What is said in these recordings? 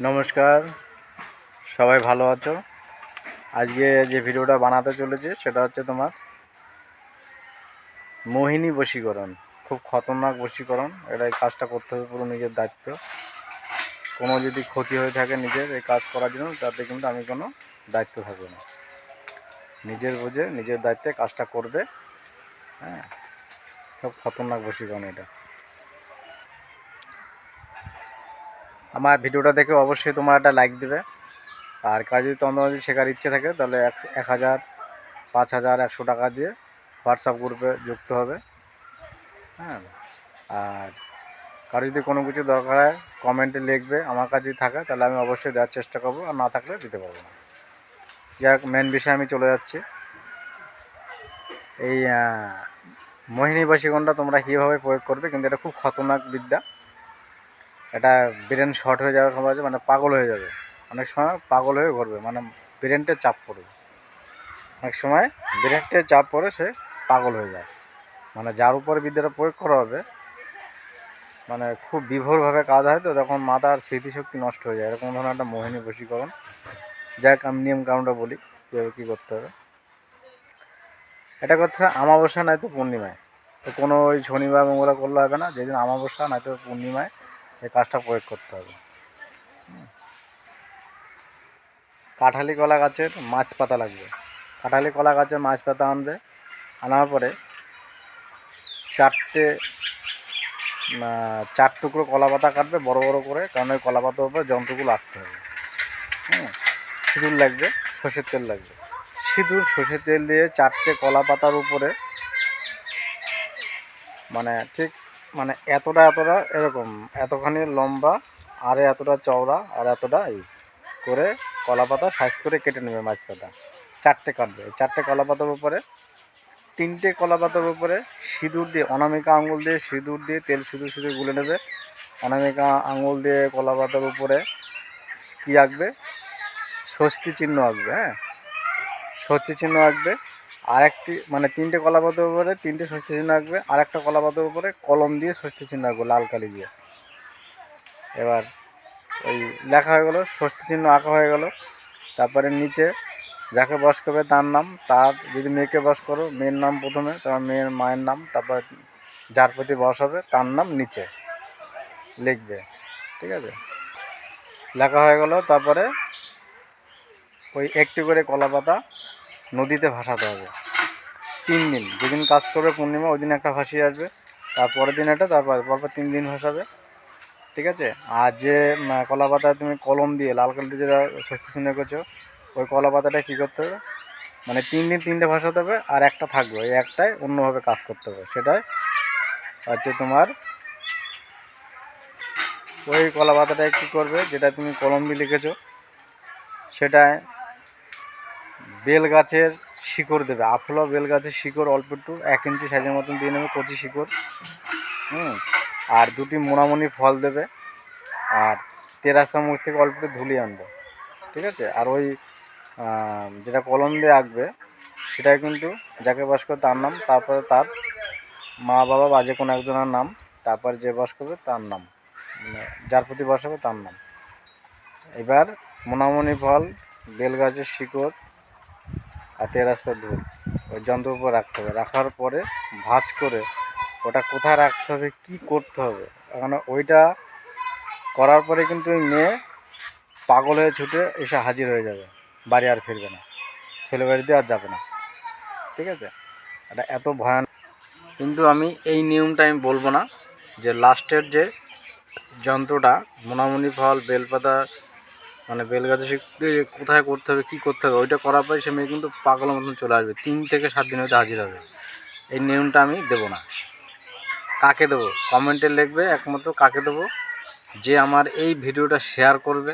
নমস্কার, সবাই ভালো আছো? আজকে যে ভিডিওটা বানাতে চলেছে সেটা হচ্ছে তোমার মোহিনী বশীকরণ, খুব খতরনাক বশীকরণ, এটা এই কাজটা করতে হবে পুরো নিজের দায়িত্ব। কোনো যদি ক্ষতি হয়ে থাকে নিজের এই কাজ করার জন্য, তাতে কিন্তু আমি কোনো দায়িত্ব থাকবে না। নিজের বুঝে নিজের দায়িত্বে কাজটা করবে হ্যাঁ? খুব খতরনাক বশীকরণ এটা। আমার ভিডিওটা দেখে অবশ্যই তোমার একটা লাইক দেবে। আর কার যদি তোমার যদি শেখার ইচ্ছে থাকে, তাহলে এক হাজার, পাঁচ হাজার, একশো টাকা দিয়ে হোয়াটসঅ্যাপ গ্রুপে যুক্ত হবে। হ্যাঁ? আর কারও যদি কোনো কিছু দরকার হয় কমেন্টে লিখবে, আমার কাছে যদি থাকে, তাহলে আমি অবশ্যই দেওয়ার চেষ্টা করব, আর না থাকলে দিতে পারব না। যাক মেন বিষয়ে আমি চলে যাচ্ছি। এই মোহিনী বশীকরণটা তোমরা কীভাবে প্রয়োগ করবে, কিন্তু এটা খুব খতরনাক বিদ্যা। এটা ব্রেন শর্ট হয়ে যাওয়ার সময় আছে মানে পাগল হয়ে যাবে। অনেক সময় পাগল হয়ে ঘুরবে মানে ব্রেনটে চাপ পড়বে। অনেক সময় ব্রেনটে চাপ পড়ে সে পাগল হয়ে যায়। মানে যার উপরে বিদ্যাটা প্রয়োগ করা হবে মানে খুব বিভোরভাবে কাজ হয় তো, তখন মাথার স্মৃতিশক্তি নষ্ট হয়ে যায়। এরকম ধরনের একটা মোহিনী বশীকরণ। যাক, আমি নিয়ম কানুনটা বলি, কীভাবে কী করতে হবে। এটা করতে হবে আমাবস্যা নয়তো পূর্ণিমায়। তো কোনো ওই শনিবার মঙ্গলা করলে হবে না, যেদিন আমাবস্যা নয়তো পূর্ণিমায়। এই কাজটা প্রয়োগ করতে হবে। কাঁঠালি কলা গাছের মাছ পাতা লাগবে। কাঁঠালি কলা গাছের মাছ পাতা আনবে, আনার পরে চারটে চার টুকরো কলা পাতা কাটবে বড় বড় করে, কারণ ওই কলা পাতার উপরে যন্ত্রগুলো রাখতে হবে। হুম, সিঁদুর লাগবে, সর্ষের তেল লাগবে। সিঁদুর, সর্ষের তেল দিয়ে চারটে কলা পাতার উপরে মানে ঠিক মানে এতটা এতটা এরকম, এতখানি লম্বা আর এতটা চওড়া আর এতটা এই করে কলা পাতা সাইজ করে কেটে নেবে মাছ পাতা চারটে কাটবে। চারটে কলা পাতার উপরে, তিনটে কলা পাতার উপরে সিঁদুর দিয়ে, অনামিকা আঙুল দিয়ে সিঁদুর দিয়ে তেল সিঁদুর সিঁদুর গুলে নেবে। অনামিকা আঙুল দিয়ে কলা পাতার উপরে কী আঁকবে? স্বস্তি চিহ্ন আঁকবে হ্যাঁ? স্বস্তি চিহ্ন আঁকবে। আর একটি মানে তিনটে কলা পাতার উপরে তিনটে ষষ্ঠী চিহ্ন আঁকবে আর একটা কলা পাতার উপরে কলম দিয়ে ষষ্ঠী চিহ্ন আঁকবো লাল কালি দিয়ে। এবার ওই লেখা হয়ে গেলো ষষ্ঠী চিহ্ন আঁকা হয়ে গেল। তারপরে নিচে যাকে বস করবে তার নাম, তার যদি মেয়েকে বস করো, মেয়ের নাম প্রথমে, তারপর মেয়ের মায়ের নাম, তারপরে যার প্রতি বস হবে তার নাম নিচে লিখবে, ঠিক আছে? লেখা হয়ে গেল, তারপরে ওই একটি করে কলা পাতা নদীতে ভাসাতে হবে। তিন দিন, যেদিন কাজ করবে পূর্ণিমা, ওই দিন একটা ভাসিয়ে আসবে। তারপরের দিন এটা তারপর পরপর তিন দিন ভাসাবে। ঠিক আছে? আর যে কলা পাতায় তুমি কলম দিয়ে, লাল কালি যেটা ষষ্ঠী চিহ্ন করছ, ওই কলা পাতাটা কী করতে হবে? মানে তিন দিন তিনটে ভাসাতে হবে, আর একটা থাকবে। ওই একটাই অন্যভাবে কাজ করতে হবে। সেটাই হচ্ছে তোমার ওই কলা পাতাটায় কী করবে, যেটা তুমি কলম দিয়ে লিখেছো, সেটায় বেল গাছের শিকড় দেবে। আফলা বেল গাছের শিকড় অল্প একটু, এক ইঞ্চি সাইজের মতন দিয়ে নেবে কচি শিকড়। হুম? আর দুটি মোনামনি ফল দেবে। আর তেরাস্তা মুখ থেকে অল্প একটু ধুলি আনবে। ঠিক আছে? আর ওই যেটা কলম দিয়ে আঁকবে, সেটাই কিন্তু যাকে বাস করে তার নাম, তারপরে তার মা বাবা বা যে কোনো একজনের নাম, তারপর যে বাস করবে তার নাম। মানে যার প্রতি বাস হবে তার নাম। এবার মোনামনি ফল বেল গাছের শিকড় আর তেরাস্তার ধূল ওই যন্ত্রের উপর রাখতে হবে। রাখার পরে ভাঁজ করে ওটা কোথায় রাখতে হবে, কি করতে হবে? এখন ওইটা করার পরে কিন্তু ওই মেয়ে পাগল হয়ে ছুটে এসে হাজির হয়ে যাবে। বাড়ি আর ফিরবে না। ছেলে বাড়িতে আর যাবে না। ঠিক আছে? এটা এত ভয়ানক কিন্তু আমি এই নিয়মটা আমি বলব না যে লাস্টের যে যন্ত্রটা, মোনামুনি ফল, বেলপাতা মানে বেলগাছে শিখতে কোথায় করতে হবে, কী করতে হবে, ওইটা করার পরে সে মেয়ে কিন্তু পাগলের মতন চলে আসবে। তিন থেকে সাত দিন হয়তো হাজির হবে। এই নিয়মটা আমি দেবো না। কাকে দেবো? কমেন্টে লিখবে, একমাত্র কাকে দেবো? যে আমার এই ভিডিওটা শেয়ার করবে,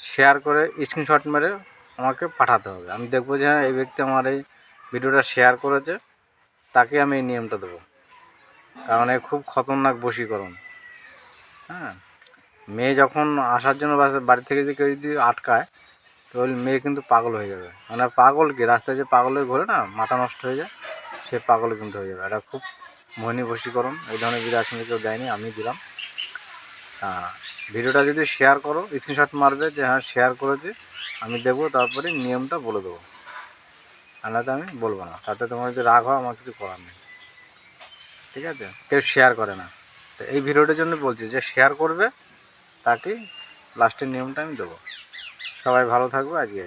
শেয়ার করে স্ক্রিনশট মেরে আমাকে পাঠাতে হবে। আমি দেখব যে হ্যাঁ এই ব্যক্তি আমার এই ভিডিওটা শেয়ার করেছে, তাকে আমি এই নিয়মটা দেবো। কারণ এ খুব খতরনাক বশীকরণ। হ্যাঁ? মেয়ে যখন আসার জন্য বাড়ি থেকে যদি কেউ যদি আটকায় তো ওই মেয়ে কিন্তু পাগল হয়ে যাবে। মানে পাগল কি? রাস্তায় যে পাগল হয়ে ঘোরে না, মাথা নষ্ট হয়ে যায়, সে পাগল কিন্তু হয়ে যাবে। এটা খুব মোহিনী এই ধরনের বিরাট আসলে কেউ দেয়নি, আমি দিলাম। ভিডিওটা যদি শেয়ার করো স্ক্রিনশট মারবে যে হ্যাঁ শেয়ার করেছি, আমি দেবো তারপরে নিয়মটা বলে দেবো। আলাদা আমি বলব না। তাতে তোমার যদি রাগ হয়, আমার কিছু করার নেই। ঠিক আছে? কেউ শেয়ার করে না। তো এই ভিডিওটার জন্য বলছি যে শেয়ার করবে তাকে লাস্টের নিয়মটা আমি দেবো সবাই ভালো থাকবে আজকে।